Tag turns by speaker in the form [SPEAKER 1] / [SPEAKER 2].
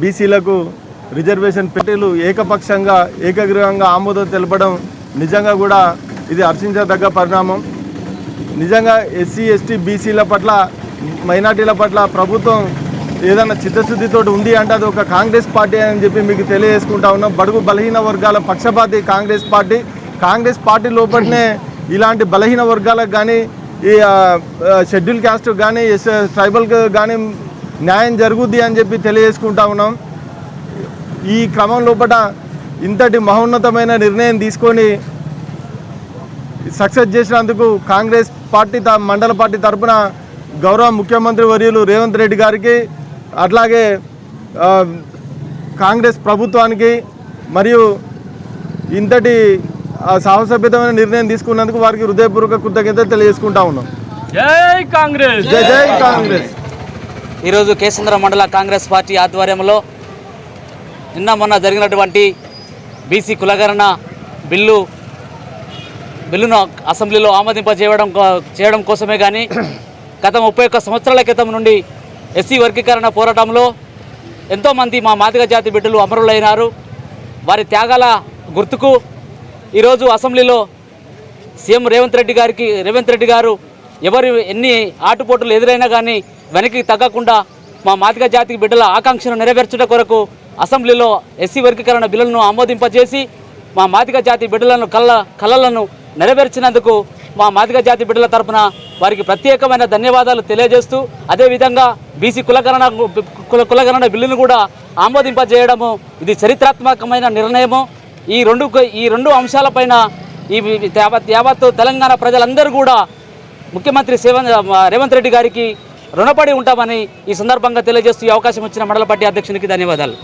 [SPEAKER 1] బీసీలకు రిజర్వేషన్ పెట్టెలు ఏకపక్షంగా ఏకగ్రీవంగా ఆమోదం తెలపడం నిజంగా కూడా ఇది హర్షించదగ్గ పరిణామం. నిజంగా ఎస్సీ ఎస్టీ బీసీల పట్ల మైనార్టీల పట్ల ప్రభుత్వం ఏదైనా చిత్తశుద్ధితో ఉంది అంటే అది ఒక కాంగ్రెస్ పార్టీ అని చెప్పి మీకు తెలియజేసుకుంటా ఉన్నాం. బడుగు బలహీన వర్గాల పక్షపాతి కాంగ్రెస్ పార్టీ. కాంగ్రెస్ పార్టీ లోపలనే ఇలాంటి బలహీన వర్గాలకు కానీ ఈ షెడ్యూల్ క్యాస్ట్ కానీ ఎస్ ట్రైబల్కి కానీ న్యాయం జరుగుద్ది అని చెప్పి తెలియజేసుకుంటా ఉన్నాం. ఈ క్రమం లోపల ఇంతటి మహోన్నతమైన నిర్ణయం తీసుకొని సక్సెస్ చేసినందుకు కాంగ్రెస్ పార్టీ మండల పార్టీ తరపున గౌరవ ముఖ్యమంత్రి వర్యులు రేవంత్ రెడ్డి గారికి అట్లాగే కాంగ్రెస్ ప్రభుత్వానికి మరియు ఇంతటి ఆ, సాహసోపేతమైన నిర్ణయం తీసుకున్నందుకు వారికి హృదయపూర్వక కృతజ్ఞతలు తెలియజేసుకుంటా ఉన్నాం.
[SPEAKER 2] జై కాంగ్రెస్!
[SPEAKER 1] జై జై కాంగ్రెస్!
[SPEAKER 3] ఈరోజు కేసంద్ర మండల కాంగ్రెస్ పార్టీ ఆధ్వర్యంలో నిన్న మొన్న జరిగినటువంటి బీసీ కులగణన బిల్లు బిల్లును అసెంబ్లీలో ఆమోదింపజేయడం చేయడం కోసమే కానీ గత ముప్పై ఒక్క సంవత్సరాల క్రితం నుండి ఎస్సీ వర్గీకరణ పోరాటంలో ఎంతోమంది మా మాదిగ జాతి బిడ్డలు అమరులైనారు. వారి త్యాగాల గుర్తుకు ఈరోజు అసెంబ్లీలో సీఎం రేవంత్ రెడ్డి గారికి రేవంత్ రెడ్డి గారు ఎవరు ఎన్ని ఆటుపోటులు ఎదురైనా కానీ వెనక్కి తగ్గకుండా మా మాదిగ జాతి బిడ్డల ఆకాంక్షను నెరవేర్చుట కొరకు అసెంబ్లీలో ఎస్సీ వర్గీకరణ బిల్లులను ఆమోదింపజేసి మా మాదిగ జాతి బిడ్డలను కళ్ళ కళలను నెరవేర్చినందుకు మా మాదిగ జాతి బిడ్డల తరపున వారికి ప్రత్యేకమైన ధన్యవాదాలు తెలియజేస్తూ అదేవిధంగా బీసీ కులగణన కుల కులగణన బిల్లును కూడా ఆమోదింపజేయడము ఇది చరిత్రాత్మకమైన నిర్ణయము. ఈ రెండు ఈ రెండు అంశాలపైన ఈ యావత్ యావత్ తెలంగాణ ప్రజలందరూ కూడా ముఖ్యమంత్రి సేవ రేవంత్ రెడ్డి గారికి రుణపడి ఉంటామని ఈ సందర్భంగా తెలియజేస్తూ అవకాశం ఇచ్చిన మండల పార్టీ అధ్యక్షునికి ధన్యవాదాలు.